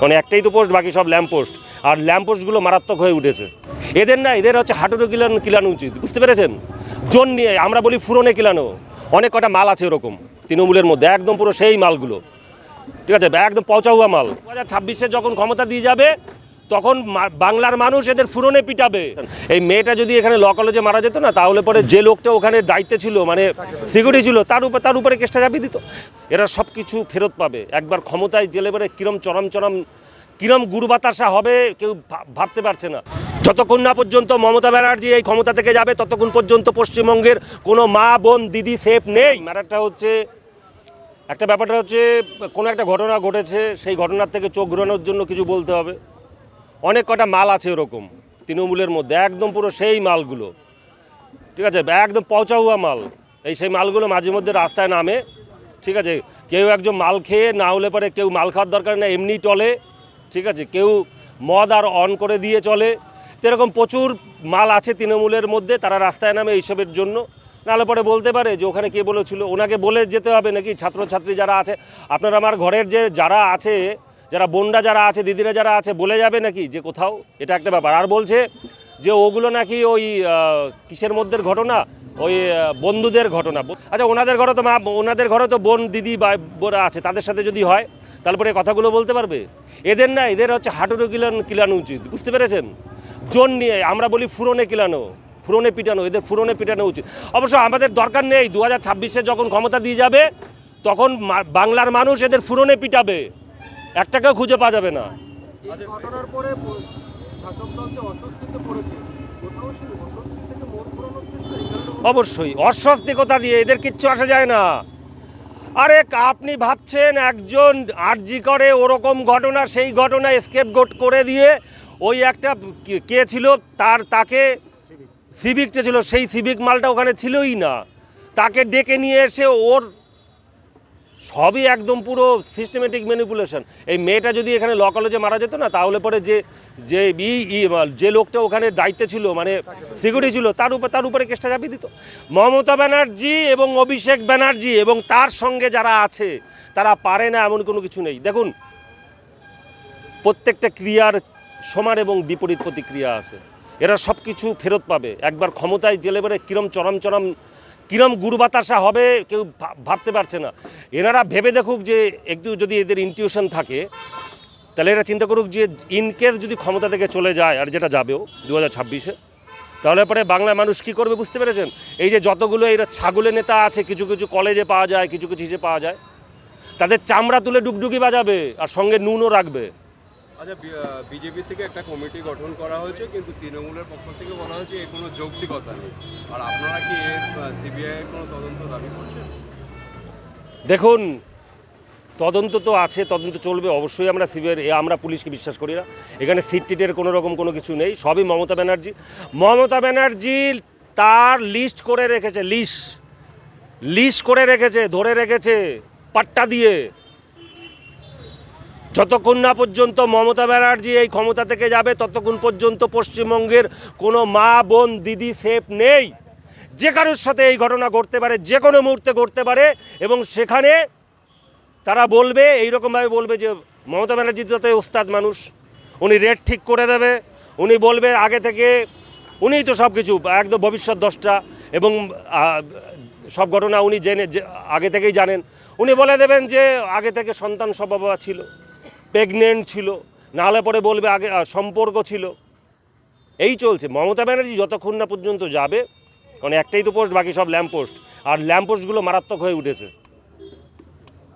মানে একটাই তো পোস্ট বাকি সব ল্যাম্প পোস্ট আর ল্যাম্প পোস্টগুলো মারাত্মক হয়ে উঠেছে। এদের না, এদের হচ্ছে হাটুরে কিলানো কিলানো উচিত। বুঝতে পেরেছেন? জোন নিয়ে, আমরা বলি ফুরনে কিলানো। অনেক কটা মাল আছে ওরকম, তৃণমূলের মধ্যে, একদম পুরো সেই মালগুলো। ঠিক আছে? একদম পচা মাল। দু হাজার ছাব্বিশে যখন ক্ষমতা দিয়ে যাবে তখন বাংলার মানুষ এদের ফুরনে পিটাবে। এই মেয়েটা যদি এখানে ল কলেজে মারা যেত না, তাহলে পরে যে লোকটা ওখানে দায়িত্বে ছিল মানে সিকিউরিটি ছিল, তার উপর তার উপরে কেসটা চাপিয়ে দিত। এরা সব কিছু ফেরত পাবে। একবার ক্ষমতায় জেলে বেড়ে কিরম চরম চরম, কিরম গুরু বাতাসা হবে, কেউ ভাবতে পারছে না। যতক্ষণ না পর্যন্ত মমতা ব্যানার্জি এই ক্ষমতা থেকে যাবে, ততক্ষণ পর্যন্ত পশ্চিমবঙ্গের কোনো মা, বোন, দিদি, সেফ নেই। ম্যাটারটা হচ্ছে, একটা ব্যাপারটা হচ্ছে, কোনো একটা ঘটনা ঘটেছে, সেই ঘটনার থেকে চোখ ঘোরানোর জন্য কিছু বলতে হবে। অনেক কটা মাল আছে ওরকম, তৃণমূলের মধ্যে, একদম পুরো সেই মালগুলো। ঠিক আছে? একদম পচা হুয়া মাল। এই সেই মালগুলো মাঝে মধ্যে রাস্তায় নামে। ঠিক আছে? কেউ একজন মাল খেয়ে না হলে পরে কেউ মাল খাওয়ার দরকার না এমনি টলে ঠিক আছে? কেউ মদ আর অন করে দিয়ে চলে। এরকম প্রচুর মাল আছে তৃণমূলের মধ্যে, তারা রাস্তায় নামে এইসবের জন্য। নাহলে পরে বলতে পারে যে ওখানে কে বলেছিল, ওনাকে বলে যেতে হবে নাকি? ছাত্রছাত্রী যারা আছে, আপনারা আমার ঘরের যে যারা আছে যারা বোনরা যারা আছে, দিদিরা যারা আছে, বলে যাবে নাকি যে কোথাও? এটা একটা ব্যাপার। আর বলছে যে ওগুলো নাকি ওই কিসের মধ্যে ঘটনা? ওই বন্ধুদের ঘটনা। আচ্ছা ওনাদের ঘরে তো মা, ওনাদের ঘরে তো বোন, দিদি বা বোরা আছে, তাদের সাথে যদি হয় তারপরে কথাগুলো বলতে পারবে? এদের না, এদের হচ্ছে হাঁটুরো কিলান, কিলানো উচিত। বুঝতে পেরেছেন? জোন নিয়ে, আমরা বলি ফুরনে কিলানো, ফুরনে পিটানো, এদের ফুরনে পিটানো উচিত। অবশ্য আমাদের দরকার নেই, দু হাজার যখন ক্ষমতা দিয়ে যাবে, তখন বাংলার মানুষ এদের ফুরনে পিটাবে। একটাকেও খুঁজে পাওয়া যাবে না। ঘটনার পরে অবশ্যই অস্বস্তিকতা দিয়ে এদের কিচ্ছু আসা যায় না। আরে আপনি ভাবছেন একজন আরজি করে ওরকম ঘটনা সেই ঘটনা স্কেপ গোট করে দিয়ে ওই একটা কে- কে ছিল তার তাকে সিভিকটা ছিল সেই সিভিক মালটা ওখানে ছিলই না। তাকে ডেকে নিয়ে এসে ওর সবই একদম পুরো সিস্টেমেটিক ম্যানিপুলেশন এই মেয়েটা যদি এখানে ল কলেজে মারা যেত না, তাহলে পরে যে যে যে লোকটা ওখানে দায়িত্বে ছিল মানে সিকিউরিটি ছিল, তার উপর, তার উপরে কেসটা চাপিয়ে দিত। মমতা ব্যানার্জি এবং অভিষেক ব্যানার্জি এবং তার সঙ্গে যারা আছে, তারা পারে না এমন কোনো কিছু নেই। দেখুন, প্রত্যেকটা ক্রিয়ার সমান এবং বিপরীত প্রতিক্রিয়া আছে। এরা সব কিছু ফেরত পাবে। একবার ক্ষমতায় জেলে বেড়ে কিরম চরম চরম কিরম গুরু বাতাসা হবে কেউ ভাবতে পারছে না। এনারা ভেবে দেখুক যে একটু যদি এদের ইনটিউশন থাকে, তাহলে এরা চিন্তা করুক যে ইনকেস যদি ক্ষমতা থেকে চলে যায়, আর যেটা যাবেও দু হাজার ছাব্বিশে, তাহলে পরে বাংলা মানুষ কি করবে বুঝতে পেরেছেন? এই যে যতগুলো এরা ছাগলের নেতা আছে, কিছু কিছু কলেজে পাওয়া যায়, কিছু কিছু হিসেবে পাওয়া যায়, তাদের চামড়া তুলে ডুগডুগি বাজাবে, আর সঙ্গে নুনও রাখবে। আচ্ছা বিজেপি থেকে একটা কমিটি গঠন করা হয়েছে, কিন্তু তৃণমূলের পক্ষ থেকে বলা হয়েছে এর কোনো যৌক্তিকতা নেই। আর আপনারা কি এর সিবিআই এর কোনো তদন্ত দাবি করছেন? দেখুন, তদন্ত তো আছে, তদন্ত চলবে, অবশ্যই আমরা সিবিআই আমরা পুলিশকে বিশ্বাস করি না। এখানে সিট টিটের কোনো রকম কোনো কিছু নেই, সবই মমতা ব্যানার্জি। মমতা ব্যানার্জি তার লিস্ট করে রেখেছে, লিস্ট। লিস্ট করে রেখেছে, ধরে রেখেছে, পাট্টা দিয়ে। যতক্ষণ না পর্যন্ত মমতা ব্যানার্জি এই ক্ষমতা থেকে যাবে, ততক্ষণ পর্যন্ত পশ্চিমবঙ্গের কোনো মা, বোন, দিদি, সেফ নেই। যে কারোর সাথে এই ঘটনা ঘটতে পারে, যে কোনো মুহূর্তে ঘটতে পারে এবং সেখানে তারা বলবে এই এইরকমভাবে বলবে যে মমতা ব্যানার্জি তো ওস্তাদ মানুষ। উনি রেট ঠিক করে দেবে, উনি বলবে আগে থেকে উনিই তো সব কিছু একদম ভবিষ্যৎ দশটা এবং সব ঘটনা উনি জেনে আগে থেকেই জানেন। উনি বলে দেবেন যে আগে থেকে সন্তান স্বভাবা ছিল। প্রেগনেন্ট ছিল, নাহলে পরে বলবে আগে সম্পর্ক ছিল। এই চলছে। মমতা ব্যানার্জি যতক্ষণ না পর্যন্ত যাবে মানে একটাই তো পোস্ট বাকি সব ল্যাম্প পোস্ট আর ল্যাম্প পোস্টগুলো মারাত্মক হয়ে উঠেছে।